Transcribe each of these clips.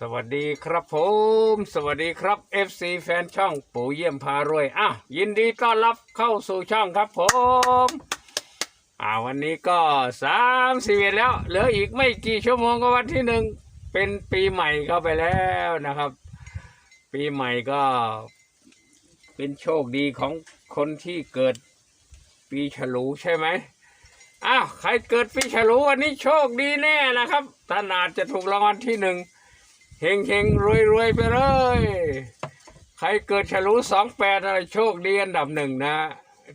สวัสดีครับผม สวัสดีครับ FC แฟนช่องปู่เยี่ยมพารวยอะยินดีต้อนรับเข้าสู่ช่องครับผมอ่าวันนี้ก็สามสิบเอ็ดแล้ว เหลืออีกไม่กี่ชั่วโมงก็วันที่หนึ่งเป็นปีใหม่เข้าไปแล้วนะครับ ปีใหม่ก็เป็นโชคดีของคนที่เกิดปีฉลูใช่ไหมอ้าวใครเกิดปีฉลูวันนี้โชคดีแน่นะครับท่านอาจจะถูกรางวัลที่หนึ่ง เฮงเฮงรวยรวยไปเลย ใครเกิดฉลูสองแปดโชคดีอันดับหนึ่งนะ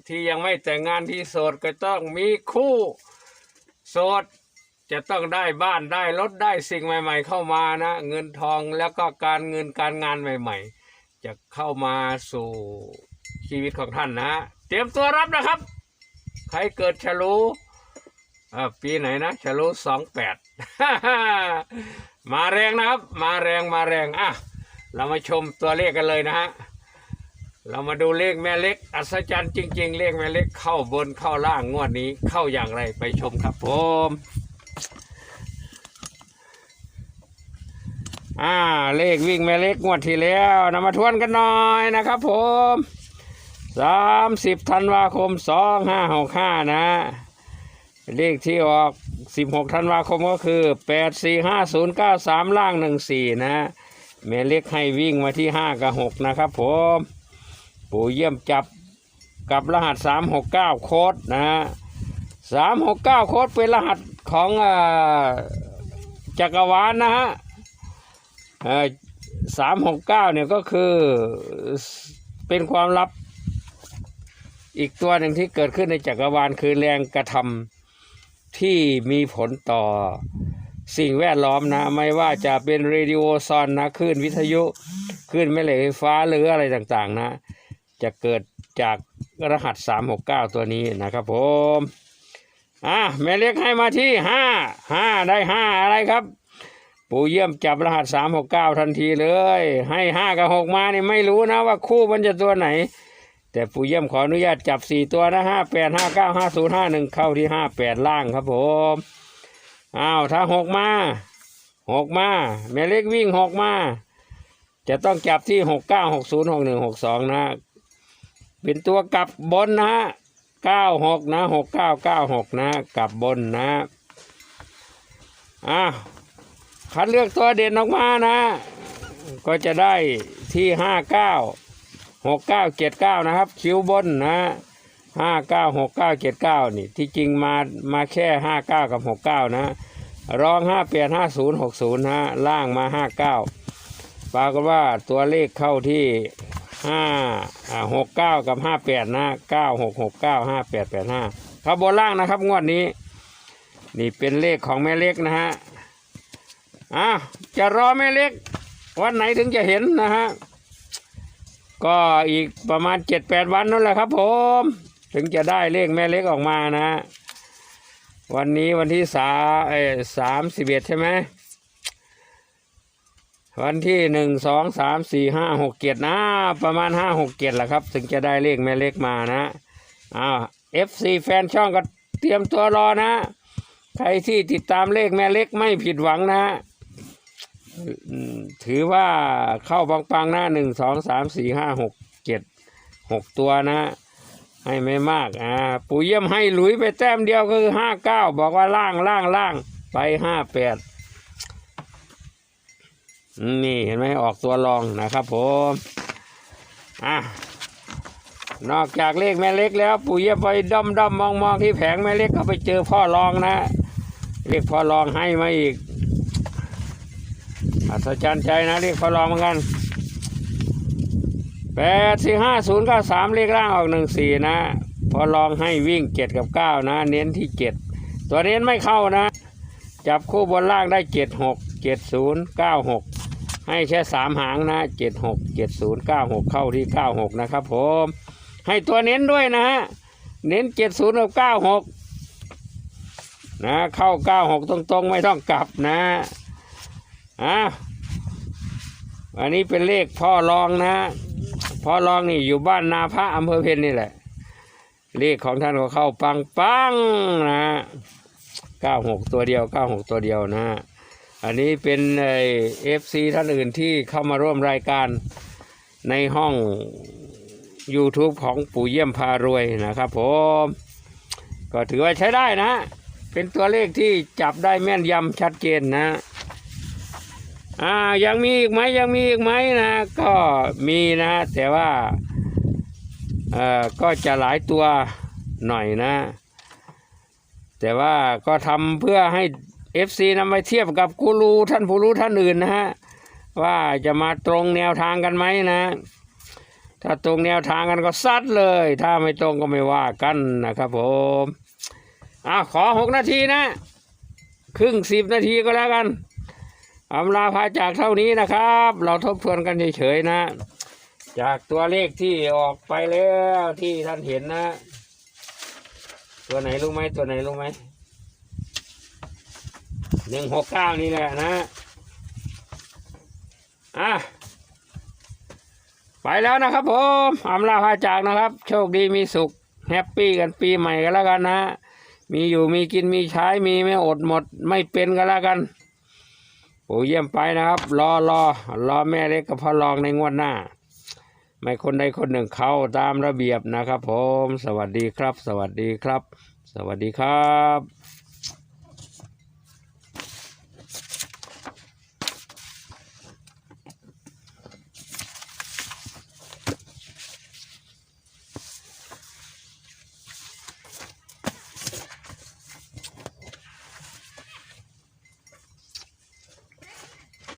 ที่ยังไม่แต่งงานที่โสดก็ต้องมีคู่โสดจะต้องได้บ้านได้รถได้สิ่งใหม่ ๆ เข้ามานะ เงินทองแล้วก็การเงินการงานใหม่ ๆ จะเข้ามาสู่ชีวิตของท่านนะ เตรียมตัวรับนะครับ ใครเกิดฉลูปีไหนนะฉลูสองแปด มาแรงนะครับ มาแรงมาแรงอะเรามาชมตัวเลขกันเลยนะฮะเรามาดูเลขแม่เล็ก อัศจรรย์จริง ๆ เลขแม่เล็กเข้าบนเข้าล่างงวดนี้เข้าอย่างไรไปชมครับผมอ่าเลขวิ่งแม่เล็กงวดที่แล้วนำมาทวนกันหน่อยนะครับผมสามสิบธันวาคมสองห้าหกห้านะ เลขที่ออกสิบหกธันวาคมก็คือแปดสี่ห้าศูนย์เก้าสามล่างหนึ่งสี่นะแม่เล็กให้วิ่งมาที่ห้ากับหกนะครับผม ปู่เยี่ยมจับกับรหัสสามหกเก้าโค้ดนะฮะสามหกเก้าโค้ดเป็นรหัสของอจักรวาลนะฮะสามหกเก้าเนี่ยก็คือเป็นความลับอีกตัวหนึ่งที่เกิดขึ้นในจักรวาลคือแรงกระทำ ที่มีผลต่อสิ่งแวดล้อมนะ ไม่ว่าจะเป็นเรดิโอซอนนะคลื่นวิทยุคลื่นแม่เหล็กไฟฟ้าหรืออะไรต่างๆนะ จะเกิดจากรหัส 369 ตัวนี้นะครับผมอะแม่เล็กให้มาที่ 5 5 ได้ 5 อะไรครับ ปู่เยี่ยมจับรหัส 369 ทันทีเลย ให้ 5 กับ 6 มานี่ไม่รู้นะว่าคู่มันจะตัวไหน แต่ปู่เยี่ยมขออนุญาตจับ4ตัวนะ5 8 5 9 5 0 5 1เก้าห้าศูนย์ห้าหนึ่งเข้าที่58ล่างครับผมอ้าวถ้า6มา6มาแม่เล็กวิ่ง6มา จะต้องจับที่69 60 61 62นย์หกหนึ่งหกสองนะ เป็นตัวกลับบนนะเก้าหกนะหกเก้าเก้าหกนะกลับบนนะอะคัดเลือกตัวเด่นออกมานะ ก็จะได้ที่ห้าเก้า หกเก้าเจ็ดเก้านะครับ คิวบนนะห้าเก้าหกเก้าเจ็ดเก้านี่ที่จริงมามาแค่ห้าเก้ากับหกเก้านะรองห้าเปลี่ยนห้าศูนย์หกศูนย์นะล่างมาห้าเก้าปรากฏว่าตัวเลขเข้าที่ห้าหกเก้ากับห้าแปดนะเก้าหกหกเก้าห้าแปดแปดห้าครับบนล่างนะครับงวดนี้ นี่เป็นเลขของแม่เล็กนะฮะอะจะรอแม่เล็ก วันไหนถึงจะเห็นนะฮะ ก็อีกประมาณเจ็ดแปดวันนั่นแหละครับผม ถึงจะได้เลขแม่เล็กออกมานะ วันนี้วันที่สาเอสามสิบเอ็ดใช่ไหมวันที่หนึ่งสองสามสี่ห้าหกเจ็ดนะ ประมาณห้าหกเจ็ดแหละครับ ถึงจะได้เลขแม่เล็กมานะอ้าวเอฟซีแฟนช่องก็เตรียมตัวรอนะ ใครที่ติดตามเลขแม่เล็กไม่ผิดหวังนะ ถือว่าเข้าปังๆนะหนึ่งสองสามสี่ห้าหกเจ็ดหกตัวนะ ให้ไม่มากอ่าปู่เยี่ยมให้หลุยไปแต้มเดียวก็คือห้าเก้าบอกว่าล่างล่างล่างไปห้าแปดนี่เห็นไหมออกตัวรองนะครับผมอะนอกจากเลขแม่เล็กแล้ว ปู่เยี่ยมไปด้อมด้อมมองมองที่แผงแม่เล็กก็ไปเจอพ่อรองนะ เลขพ่อรองให้มาอีก อัศจรรย์ใจนะเลขพ่อรองเหมือนกันแปดสี่ห้าศูนย์เก้าสามเลขล่างออกหนึ่งสี่นะ พอลองให้วิ่งเจ็ดกับเก้านะ เน้นที่เจ็ดตัวเน้นไม่เข้านะ จับคู่บนล่างได้เจ็ดหกเจ็ดศูนย์เก้าหกให้แค่สามหางนะเจ็ดหกเจ็ดศูนย์เก้าหกเข้าที่เก้าหกนะครับผม ให้ตัวเน้นด้วยนะฮะเน้นเจ็ดศูนย์กับเก้าหกนะ เข้าเก้าหกตรงๆ ไม่ต้องกลับนะ อะอันนี้เป็นเลขพ่อรองนะพ่อรองนี่อยู่บ้านนาพระอำเภอเพนนี่แหละ เลขของท่านก็เข้าปังปังนะเก้าหกตัวเดียวเก้าหกตัวเดียวนะ อันนี้เป็นเอฟซีท่านอื่นที่เข้ามาร่วมรายการในห้อง YouTube ของปู่เยี่ยมพารวยนะครับผมก็ถือว่าใช้ได้นะ เป็นตัวเลขที่จับได้แม่นยำชัดเจนนะ อ่ายังมีอีกไหมยังมีอีกไหมนะ ก็มีนะ แต่ว่าเอ่อก็จะหลายตัวหน่อยนะ แต่ว่าก็ทำเพื่อให้ FC นำไปเทียบกับกูรูท่านผู้รู้ท่านอื่นนะฮะว่าจะมาตรงแนวทางกันไหมนะ ถ้าตรงแนวทางกันก็ซัดเลย ถ้าไม่ตรงก็ไม่ว่ากันนะครับผมอะขอหกนาทีนะ ครึ่งสิบนาทีก็แล้วกัน อำลาพาจากเท่านี้นะครับ เราทบทวนกันเฉยๆนะ จากตัวเลขที่ออกไปแล้วที่ท่านเห็นนะ ตัวไหนรู้ไหมตัวไหนรู้ไหมหนึ่งหกเก้านี่แหละนะอะไปแล้วนะครับผมอำลาพาจากนะครับ โชคดีมีสุข แฮปปี้กันปีใหม่กันแล้วกันนะ มีอยู่มีกินมีใช้มีไม่อดหมด ไม่เป็นกันแล้วกัน โอ้เยี่ยมไปนะครับ รอรอรอแม่เล็กกับพ่อรองในงวดหน้า ไม่คนใดคนหนึ่งเข้าตามระเบียบนะครับ ผม สวัสดีครับ สวัสดีครับ สวัสดีครับ